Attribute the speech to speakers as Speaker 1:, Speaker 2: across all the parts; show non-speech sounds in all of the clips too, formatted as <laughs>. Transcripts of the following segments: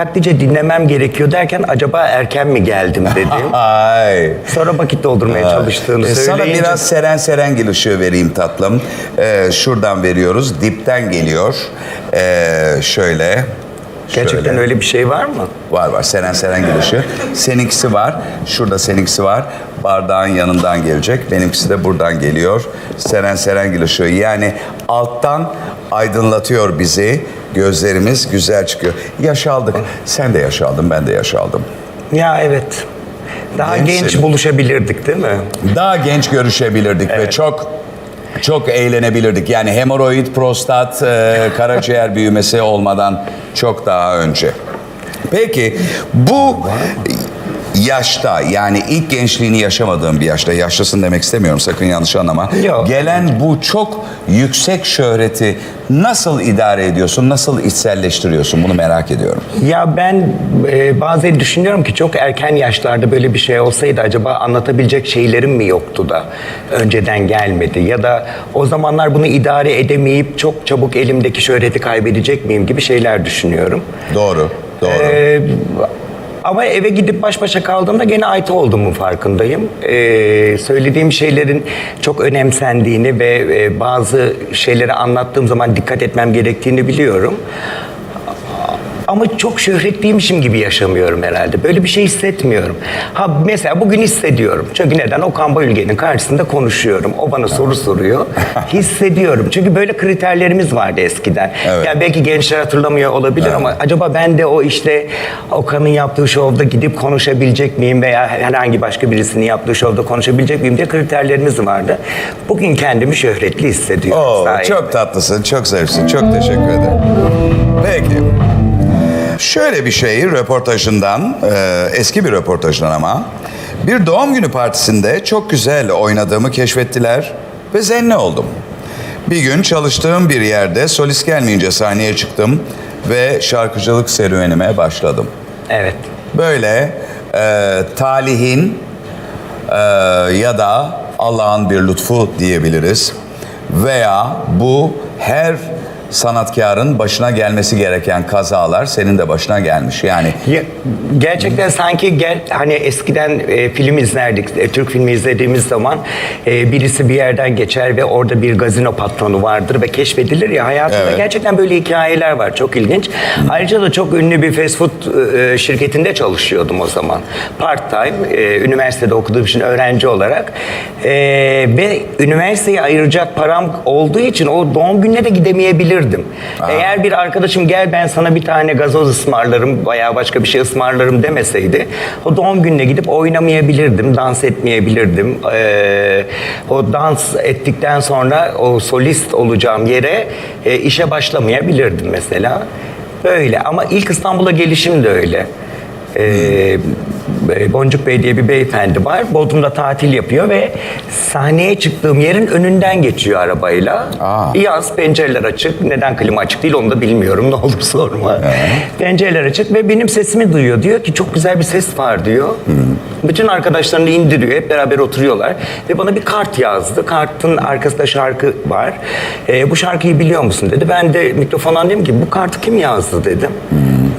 Speaker 1: dikkatlice dinlemem gerekiyor derken acaba erken mi geldim dedim. <laughs>
Speaker 2: Ay.
Speaker 1: Sonra vakit doldurmaya çalıştığını
Speaker 2: E, sana
Speaker 1: söyleyince.
Speaker 2: biraz Seren Serengil ışığı vereyim tatlım. E, şuradan veriyoruz. Dipten geliyor. E, şöyle.
Speaker 1: Gerçekten
Speaker 2: şöyle.
Speaker 1: öyle bir şey var mı?
Speaker 2: Var var Seren Serengil ışığı. Seninkisi var. Şurada seninkisi var. Bardağın yanından gelecek. Benimkisi de buradan geliyor. Seren Serengil ışığı. Yani alttan aydınlatıyor bizi. Gözlerimiz güzel çıkıyor. Yaş aldık. Sen de yaş aldın, ben de yaş aldım.
Speaker 1: Ya evet. Daha
Speaker 2: Genç
Speaker 1: genç buluşabilirdik değil mi?
Speaker 2: Daha genç görüşebilirdik ve çok çok eğlenebilirdik. Yani hemoroid, prostat, e, karaciğer <laughs> büyümesi olmadan çok daha önce. Peki bu yaşta yani ilk gençliğini yaşamadığın bir yaşta yaşlısın demek istemiyorum sakın yanlış anlama.
Speaker 1: Yok.
Speaker 2: Gelen bu çok yüksek şöhreti nasıl idare ediyorsun? Nasıl içselleştiriyorsun? Bunu merak ediyorum.
Speaker 1: Ya ben e, bazen düşünüyorum ki çok erken yaşlarda böyle bir şey olsaydı acaba anlatabilecek şeylerim mi yoktu da önceden gelmedi ya da o zamanlar bunu idare edemeyip çok çabuk elimdeki şöhreti kaybedecek miyim gibi şeyler düşünüyorum.
Speaker 2: Doğru. Doğru.
Speaker 1: Ee, ama eve gidip baş başa kaldığımda gene ait olduğumun farkındayım. Ee, söylediğim şeylerin çok önemsendiğini ve e, bazı şeyleri anlattığım zaman dikkat etmem gerektiğini biliyorum. Ama çok şöhretliymişim gibi yaşamıyorum herhalde. Böyle bir şey hissetmiyorum. Ha mesela bugün hissediyorum. Çünkü neden? Okan Bayülgen'in karşısında konuşuyorum. O bana soru soruyor. <laughs> hissediyorum. Çünkü böyle kriterlerimiz vardı eskiden.
Speaker 2: Evet.
Speaker 1: Yani belki gençler hatırlamıyor olabilir ama acaba ben de o işte Okan'ın yaptığı şovda gidip konuşabilecek miyim veya herhangi başka birisinin yaptığı şovda konuşabilecek miyim diye kriterlerimiz vardı. Bugün kendimi şöhretli hissediyorum.
Speaker 2: Oo, çok tatlısın, çok zarifsin. Çok teşekkür ederim. Şöyle bir şey röportajından, e, eski bir röportajından ama bir doğum günü partisinde çok güzel oynadığımı keşfettiler ve zenne oldum. Bir gün çalıştığım bir yerde solist gelmeyince sahneye çıktım ve şarkıcılık serüvenime başladım.
Speaker 1: Evet.
Speaker 2: Böyle e, talihin e, ya da Allah'ın bir lütfu diyebiliriz. Veya bu her sanatkarın başına gelmesi gereken kazalar senin de başına gelmiş. Yani
Speaker 1: Ya, gerçekten sanki gel, hani eskiden e, film izlerdik, e, Türk filmi izlediğimiz zaman e, birisi bir yerden geçer ve orada bir gazino patronu vardır ve keşfedilir ya hayatında
Speaker 2: Evet.
Speaker 1: gerçekten böyle hikayeler var çok ilginç. Ayrıca da çok ünlü bir fast food e, şirketinde çalışıyordum o zaman. Part time, e, üniversitede okuduğum için öğrenci olarak E, ve üniversiteye ayıracak param olduğu için o doğum gününe de gidemeyebilirdim. Eğer bir arkadaşım gel ben sana bir tane gazoz ısmarlarım veya başka bir şey ısmarlarım demeseydi o doğum gününe gidip oynamayabilirdim, dans etmeyebilirdim. Ee, o dans ettikten sonra o solist olacağım yere e, işe başlamayabilirdim mesela. Böyle ama ilk İstanbul'a gelişim de öyle. Ee, Boncuk Bey diye bir beyefendi var. Bodrum'da tatil yapıyor ve sahneye çıktığım yerin önünden geçiyor arabayla.
Speaker 2: Aa.
Speaker 1: Yaz pencereler açık. Neden klima açık değil onu da bilmiyorum. <laughs> Ne olur sorma. Pencereler açık ve benim sesimi duyuyor. Diyor ki çok güzel bir ses var diyor. Bütün arkadaşlarını indiriyor. Hep beraber oturuyorlar. Ve bana bir kart yazdı. Kartın arkasında şarkı var. Ee, bu şarkıyı biliyor musun dedi. Ben de mikrofondan dedim ki bu kartı kim yazdı dedim.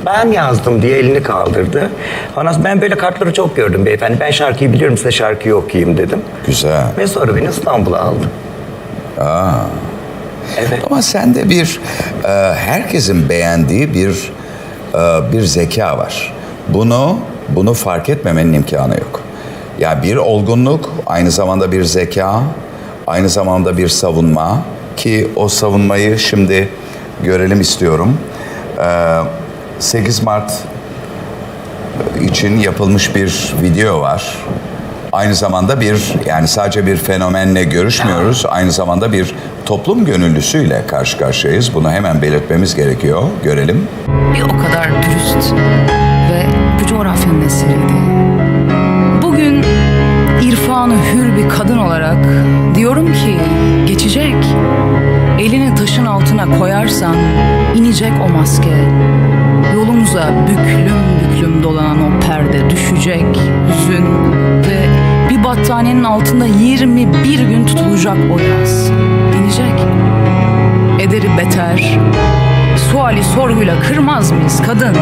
Speaker 1: Ben yazdım diye elini kaldırdı. Sonra ben böyle kartları çok gördüm beyefendi. Ben şarkıyı biliyorum size şarkıyı okuyayım dedim.
Speaker 2: güzel.
Speaker 1: Ve sonra beni İstanbul'a aldı. Evet.
Speaker 2: Ama sende bir e, herkesin beğendiği bir e, bir zeka var. Bunu bunu fark etmemenin imkanı yok. Ya bir olgunluk aynı zamanda bir zeka, aynı zamanda bir savunma ki o savunmayı şimdi görelim istiyorum. E, 8 Mart için yapılmış bir video var. Aynı zamanda bir yani sadece bir fenomenle görüşmüyoruz. Aynı zamanda bir toplum gönüllüsüyle karşı karşıyayız. Bunu hemen belirtmemiz gerekiyor. Görelim.
Speaker 3: bir o kadar dürüst ve bu coğrafyanın esiriydi. Bugün irfanı hür bir kadın olarak diyorum ki geçecek. Elini taşın altına koyarsan inecek o maske. Yolumuza büklüm büklüm dolanan o perde düşecek. Hüzün ve bir battaniyenin altında 21 gün tutulacak o yaz. İnecek. Ederi beter, suali sorguyla kırmaz mıyız kadın?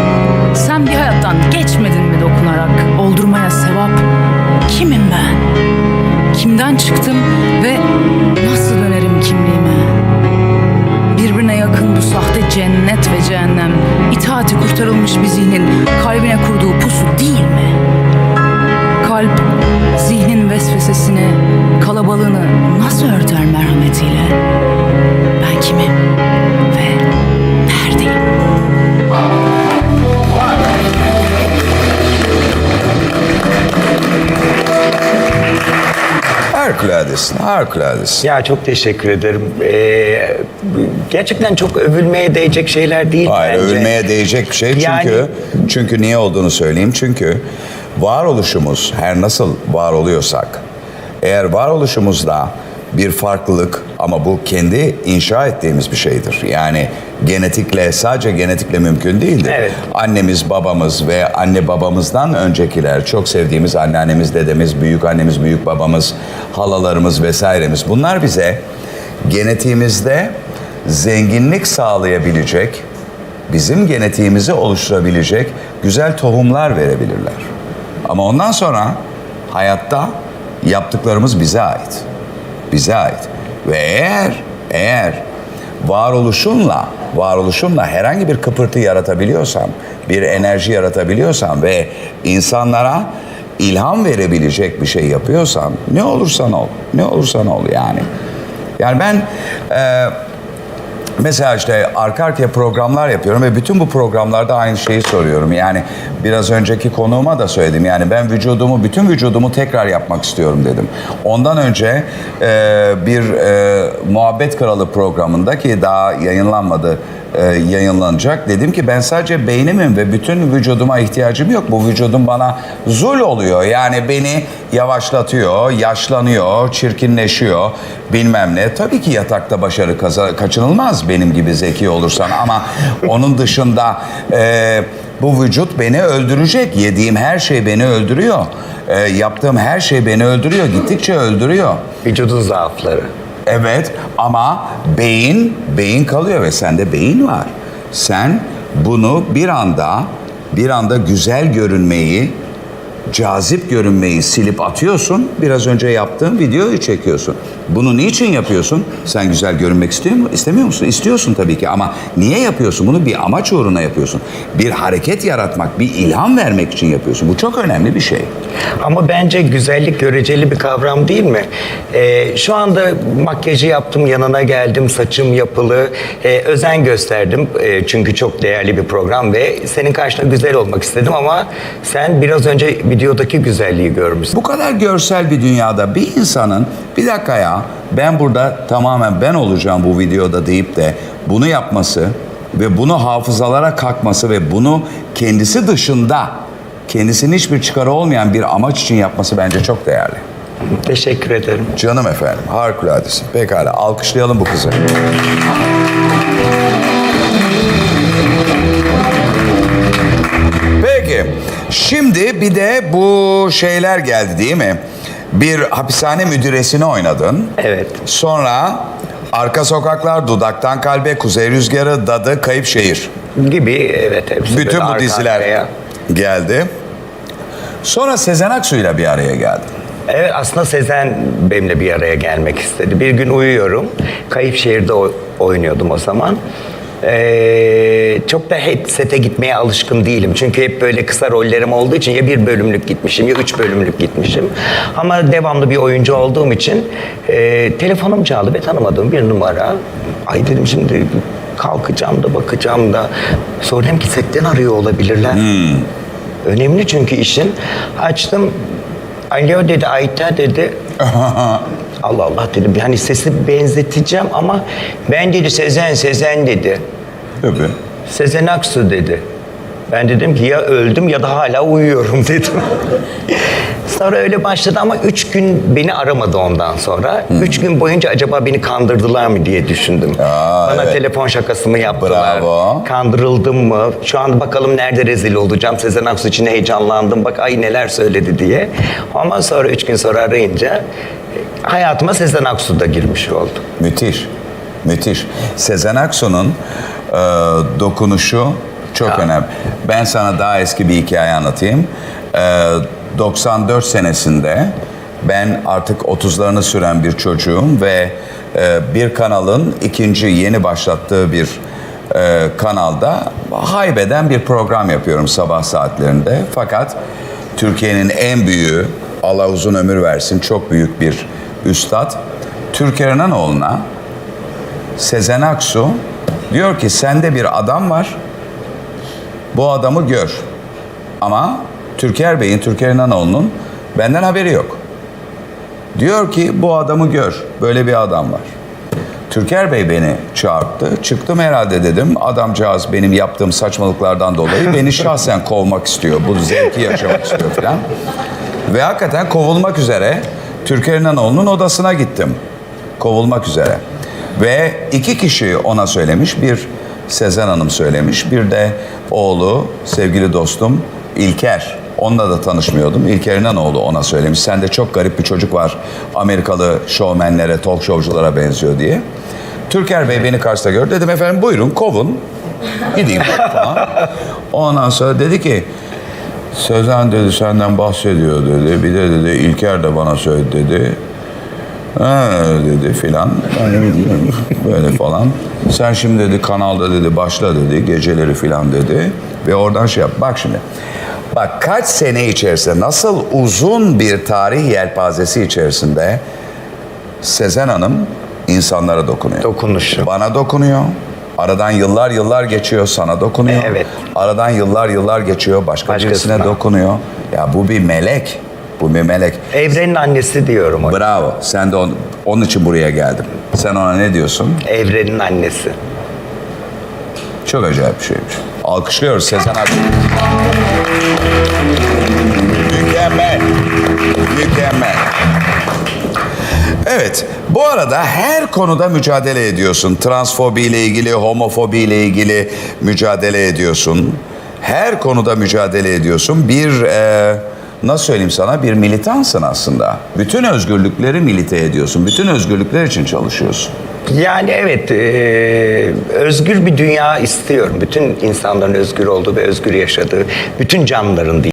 Speaker 3: Sen bir hayattan geçmedin mi dokunarak oldurmaya sevap? Kimim ben? Kimden çıktım cennet ve cehennem itaati kurtarılmış bir zihnin kalbine kurduğu pusu değil mi? Kalp zihnin vesvesesini, kalabalığını nasıl örter merhametiyle? Ben kimim ve neredeyim?
Speaker 2: Harikuladesin, harikuladesin.
Speaker 1: Ya çok teşekkür ederim. Ee, gerçekten çok övülmeye değecek şeyler değil
Speaker 2: Hayır,
Speaker 1: bence.
Speaker 2: övülmeye değecek bir şey çünkü
Speaker 1: Yani-
Speaker 2: çünkü niye olduğunu söyleyeyim. Çünkü varoluşumuz her nasıl var oluyorsak eğer varoluşumuzda bir farklılık ama bu kendi inşa ettiğimiz bir şeydir. Yani genetikle sadece genetikle mümkün değildir.
Speaker 1: Evet.
Speaker 2: Annemiz, babamız ve anne babamızdan öncekiler, çok sevdiğimiz anneannemiz, dedemiz, büyük annemiz, büyük babamız, halalarımız vesairemiz bunlar bize genetiğimizde zenginlik sağlayabilecek, bizim genetiğimizi oluşturabilecek güzel tohumlar verebilirler. Ama ondan sonra hayatta yaptıklarımız bize ait. Bize ait. Ve eğer eğer varoluşunla varoluşunla herhangi bir kıpırtı yaratabiliyorsan, bir enerji yaratabiliyorsan ve insanlara ilham verebilecek bir şey yapıyorsan ne olursan ol, ne olursan ol yani. Yani ben e, Mesela işte arka arkaya programlar yapıyorum ve bütün bu programlarda aynı şeyi soruyorum. Yani biraz önceki konuğuma da söyledim. Yani ben vücudumu, bütün vücudumu tekrar yapmak istiyorum dedim. Ondan önce e, bir e, Muhabbet Kralı programında ki daha yayınlanmadı, e, yayınlanacak. Dedim ki ben sadece beynimin ve bütün vücuduma ihtiyacım yok. Bu vücudum bana zul oluyor. Yani beni yavaşlatıyor, yaşlanıyor, çirkinleşiyor bilmem ne. Tabii ki yatakta başarı kaza- kaçınılmaz benim gibi zeki olursan ama onun dışında e, bu vücut beni öldürecek. Yediğim her şey beni öldürüyor. E, yaptığım her şey beni öldürüyor. Gittikçe öldürüyor.
Speaker 1: Vücudun zaafları.
Speaker 2: Evet ama beyin, beyin kalıyor ve sende beyin var. Sen bunu bir anda, bir anda güzel görünmeyi, cazip görünmeyi silip atıyorsun. Biraz önce yaptığın videoyu çekiyorsun. Bunu niçin yapıyorsun? Sen güzel görünmek istiyor mu? İstemiyor musun? İstiyorsun tabii ki ama niye yapıyorsun? Bunu bir amaç uğruna yapıyorsun. Bir hareket yaratmak, bir ilham vermek için yapıyorsun. Bu çok önemli bir şey.
Speaker 1: Ama bence güzellik göreceli bir kavram değil mi? Ee, şu anda makyajı yaptım, yanına geldim, saçım yapılı, Ee, özen gösterdim. Ee, çünkü çok değerli bir program ve senin karşında güzel olmak istedim ama sen biraz önce videodaki güzelliği görmüşsün.
Speaker 2: Bu kadar görsel bir dünyada bir insanın bir dakika ya ben burada tamamen ben olacağım bu videoda deyip de bunu yapması ve bunu hafızalara kalkması ve bunu kendisi dışında kendisinin hiçbir çıkarı olmayan bir amaç için yapması bence çok değerli.
Speaker 1: Teşekkür ederim.
Speaker 2: Canım efendim harikuladesin. Pekala alkışlayalım bu kızı. Peki şimdi bir de bu şeyler geldi değil mi? Bir hapishane müdüresini oynadın.
Speaker 1: Evet.
Speaker 2: Sonra Arka Sokaklar, Dudaktan Kalbe, Kuzey Rüzgarı, Dadı, Kayıp Şehir.
Speaker 1: Gibi evet hepsi
Speaker 2: Bütün bu diziler
Speaker 1: arkaya.
Speaker 2: geldi. Sonra Sezen Aksu'yla bir araya geldin.
Speaker 1: Evet aslında Sezen benimle bir araya gelmek istedi. Bir gün uyuyorum. Kayıp şehirde oynuyordum o zaman. Ee, çok da hep sete gitmeye alışkın değilim. Çünkü hep böyle kısa rollerim olduğu için ya bir bölümlük gitmişim ya üç bölümlük gitmişim. Ama devamlı bir oyuncu olduğum için e, telefonum çaldı ve tanımadığım bir numara. Ay dedim şimdi kalkacağım da bakacağım da. Sonra dedim ki setten arıyor olabilirler. Önemli çünkü işin. Açtım. Alo dedi Ayta dedi. <laughs> Allah Allah dedim. Yani sesi benzeteceğim ama ben dedi Sezen Sezen dedi.
Speaker 2: Tabii.
Speaker 1: Sezen Aksu dedi. Ben dedim ki ya öldüm ya da hala uyuyorum <laughs> dedim. Sonra öyle başladı ama üç gün beni aramadı ondan sonra. Üç gün boyunca acaba beni kandırdılar mı diye düşündüm.
Speaker 2: Aa,
Speaker 1: Bana
Speaker 2: evet.
Speaker 1: telefon şakası mı yaptılar?
Speaker 2: Bravo.
Speaker 1: Kandırıldım mı? Şu an bakalım nerede rezil olacağım. Sezen Aksu için heyecanlandım. Bak ay neler söyledi diye. Ama sonra üç gün sonra arayınca e, hayatıma Sezen Aksu da girmiş oldu.
Speaker 2: Müthiş. Müthiş. Sezen Aksu'nun e, dokunuşu çok önemli. Ben sana daha eski bir hikaye anlatayım. E, 94 senesinde ben artık 30'larını süren bir çocuğum ve e, bir kanalın ikinci yeni başlattığı bir e, kanalda haybeden bir program yapıyorum sabah saatlerinde. Fakat Türkiye'nin en büyüğü, Allah uzun ömür versin, çok büyük bir üstad. Türker İnanoğlu'na Sezen Aksu diyor ki sende bir adam var, bu adamı gör. Ama Türker Bey'in, Türker İnanoğlu'nun benden haberi yok. Diyor ki bu adamı gör, böyle bir adam var. Türker Bey beni çağırdı. Çıktım herhalde dedim. Adamcağız benim yaptığım saçmalıklardan dolayı <laughs> beni şahsen kovmak istiyor. Bu zevki yaşamak istiyor falan. Ve hakikaten kovulmak üzere Türker İnanoğlu'nun odasına gittim. Kovulmak üzere. Ve iki kişi ona söylemiş. Bir Sezen Hanım söylemiş. Bir de oğlu, sevgili dostum İlker. Onunla da tanışmıyordum. İlker İnanoğlu ona söylemiş. Sende çok garip bir çocuk var. Amerikalı şovmenlere, talk showculara benziyor diye. Türker Bey beni karşıda gördü. Dedim efendim buyurun kovun. Gideyim falan. Ondan sonra dedi ki Sezen dedi senden bahsediyor dedi. Bir de dedi İlker de bana söyledi dedi. Ha dedi filan. Böyle falan. Sen şimdi dedi kanalda dedi başla dedi geceleri filan dedi. Ve oradan şey yap. Bak şimdi. Bak kaç sene içerisinde nasıl uzun bir tarih yelpazesi içerisinde Sezen Hanım insanlara dokunuyor.
Speaker 1: Dokunuşu.
Speaker 2: Bana dokunuyor. Aradan yıllar yıllar geçiyor sana dokunuyor.
Speaker 1: Evet.
Speaker 2: Aradan yıllar yıllar geçiyor başka
Speaker 1: Başkasına.
Speaker 2: birisine dokunuyor. Ya bu bir melek. Bu bir melek.
Speaker 1: Evrenin annesi diyorum ona.
Speaker 2: Bravo. Sen de on- onun için buraya geldim. Sen ona ne diyorsun?
Speaker 1: Evrenin annesi.
Speaker 2: Çok acayip bir şeymiş. Alkışlıyoruz Sezen Aksu. Mükemmel. Mükemmel. Evet, bu arada her konuda mücadele ediyorsun. Transfobi ile ilgili, homofobi ile ilgili mücadele ediyorsun. Her konuda mücadele ediyorsun. Bir, e, nasıl söyleyeyim sana, bir militansın aslında. Bütün özgürlükleri milite ediyorsun. Bütün özgürlükler için çalışıyorsun.
Speaker 1: Yani evet, e, özgür bir dünya istiyorum. Bütün insanların özgür olduğu ve özgür yaşadığı, bütün canlıların